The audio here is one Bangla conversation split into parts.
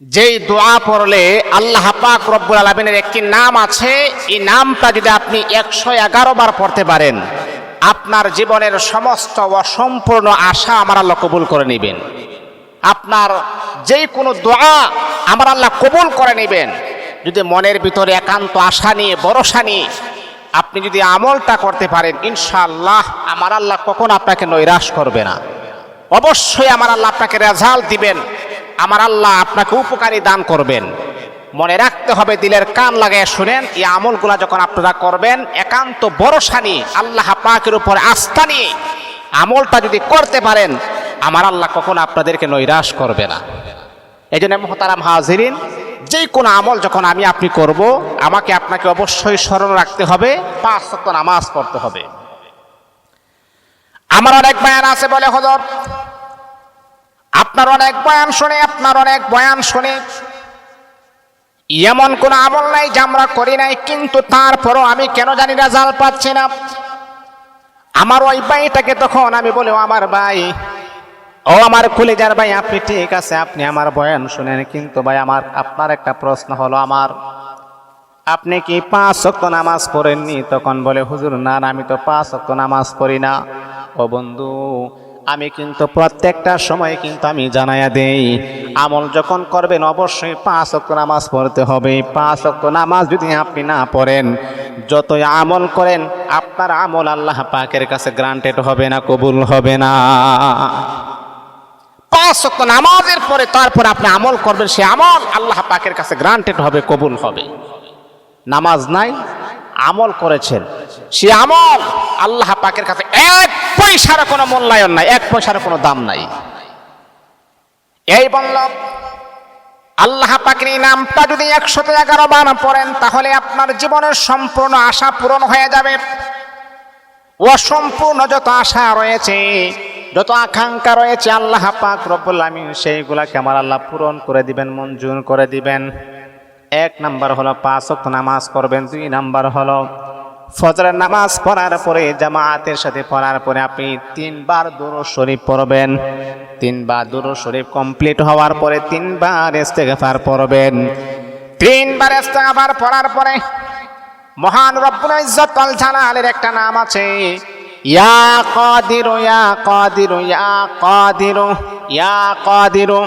যেই দোয়া পড়লে আল্লাহ পাক রব্বুল আলমিনের একটি নাম আছে, এই নামটা যদি আপনি একশো এগারো বার পড়তে পারেন, আপনার জীবনের সমস্ত অসম্পূর্ণ আশা আমার আল্লাহ কবুল করে নেবেন। আপনার যেই কোনো দোয়া আমার আল্লাহ কবুল করে নেবেন। যদি মনের ভিতরে একান্ত আশা নিয়ে, ভরসা নিয়ে আপনি যদি আমলটা করতে পারেন, ইনশাআল্লাহ আমার আল্লাহ কখন আপনাকে নৈরাশ করবে না। অবশ্যই আমার আল্লাহ আপনাকে রেজাল্ট দিবেন। আমার আল্লাহ আপনাকে উপকারী দান করবেন। মনে রাখতে হবে, দিলের কান লাগায় শুনেন, এই আমলগুলা যখন আপনারা করবেন, একান্ত ভরসা নিয়ে আল্লাহ পাকের উপর আস্থা নিয়ে আমলটা যদি করতে পারেন, আমার আল্লাহ কখন আপনাদেরকে নৈরাশ করবে না। এই জন্য মহতারাম হাজিরিন যে কোনো আমল যখন আমি আপনি করব, আমাকে আপনাকে অবশ্যই স্মরণ রাখতে হবে, পাঁচ সপ্ত নামাজ পড়তে হবে। আমার অনেক বায়ান আছে বলে হজর আপনার অনেক বয়ান শুনে, আপনার অনেক বয়ান শুনে। এমন কোন আমল নাই যে আমরা করি নাই, কিন্তু তারপরও আমি কেন জানি না, জাল পাচ্ছি না। আমার ওই ভাইটাকে তখন আমি বলি আমার ভাই, ও আমার কলিজার ভাই, আপনি ঠিক আছে, আপনি আমার বয়ান শুনেন, কিন্তু ভাই, আমার, আপনার একটা প্রশ্ন হলো আমার। আপনি কি পাঁচ শক্ত নামাজ পড়েননি? তখন বলে, হুজুর, না আমি তো পাঁচ অক্ত নামাজ পড়ি না। ও বন্ধু আমি কিন্তু প্রত্যেকটা সময় কিন্তু আমি জানাইয়া দেই। আমল যখন করবেন অবশ্যই পাঁচ অক্ত নামাজ পড়তে হবে। পাঁচ অক্ত নামাজ যদি আপনি না পড়েন, যতই আমল করেন, আপনার আমল আল্লাহ পাকের কাছে গ্রান্টেড হবে না, কবুল হবে না। পাঁচ অক্ত নামাজের পরে তারপর আপনি আমল করবেন, সে আমল আল্লাহ পাকের কাছে গ্রান্টেড হবে, কবুল হবে। নামাজ নাই আমল করেছেন। সে আমল আল্লাহ পাকের কাছে এক পয়সার কোনো মূল্যায়ন নাই, এক পয়সার কোনো দাম নাই। এই বলল আল্লাহ পাকের নামটা যদি একশত এগারো বার পড়েন, তাহলে আপনার জীবনের সম্পূর্ণ আশা পূরণ হয়ে যাবে। অসম্পূর্ণ যত আশা রয়েছে, যত আকাঙ্ক্ষা রয়েছে, আল্লাহ পাক রব্বুল আমিন সেইগুলাকে আমার আল্লাহ পূরণ করে দিবেন, মঞ্জুর করে দিবেন। এক নাম্বার হলো পাঁচ ওয়াক্ত নামাজ পড়বেন, দুই নাম্বার হলো ফজরের নামাজ পড়ার পরে, জামায়াতের সাথে পড়ার পরে আপনি তিনবার দুরূদ শরীফ পড়বেন। তিনবার দুরূদ শরীফ কমপ্লিট হওয়ার পরে তিনবার ইস্তেগফার পড়বেন। তিনবার ইস্তেগফার পড়ার পরে মহান রব্বুল ইজ্জত আল জালালের একটা নাম আছে, ইয়া কাদিরু ইয়া কাদিরু ইয়া কাদিরু ইয়া কাদিরু।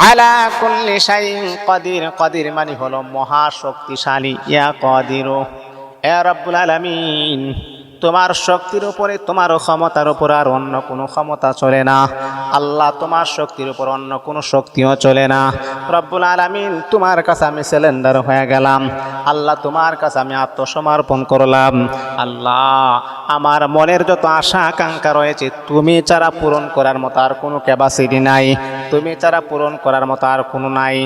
আলা কাদির কাদির মানে হলো ইয়া আলমিন আলামিন। তোমার শক্তির উপরে, তোমার ক্ষমতার উপর আর অন্য কোনো ক্ষমতা চলে না। আল্লাহ তোমার শক্তির উপর অন্য কোনো শক্তিও চলে না। রব্বুল আলামিন তোমার কাছে আমি সিলিন্ডার হয়ে গেলাম। আল্লাহ তোমার কাছে আমি আত্মসমর্পণ করলাম। আল্লাহ, আমার মনের যত আশা আকাঙ্ক্ষা রয়েছে, তুমি ছাড়া পূরণ করার মতো আর কোনো ক্যাপাসিটি নাই। তুমি ছাড়া পূরণ করার মতো আর কোনো নাই।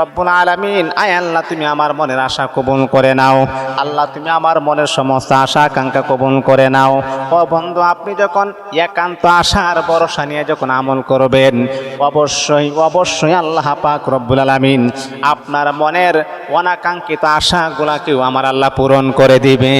রব্বুল আলামিন, আয় আল্লাহ, তুমি আমার মনের আশা কবুল করে নাও। আল্লাহ, তুমি আমার মনের সমস্ত আশা আকাঙ্ক্ষা কবুল করে নাও। ও বন্ধু, আপনি যখন একান্ত আশার ভরসা নিয়ে যখন আমল করবেন, অবশ্যই অবশ্যই আল্লাহ পাক রব্বুল আলমিন আপনার মনের অনাকাঙ্ক্ষিত আশাগুলাকেও আমার আল্লাহ পূরণ করে দিবে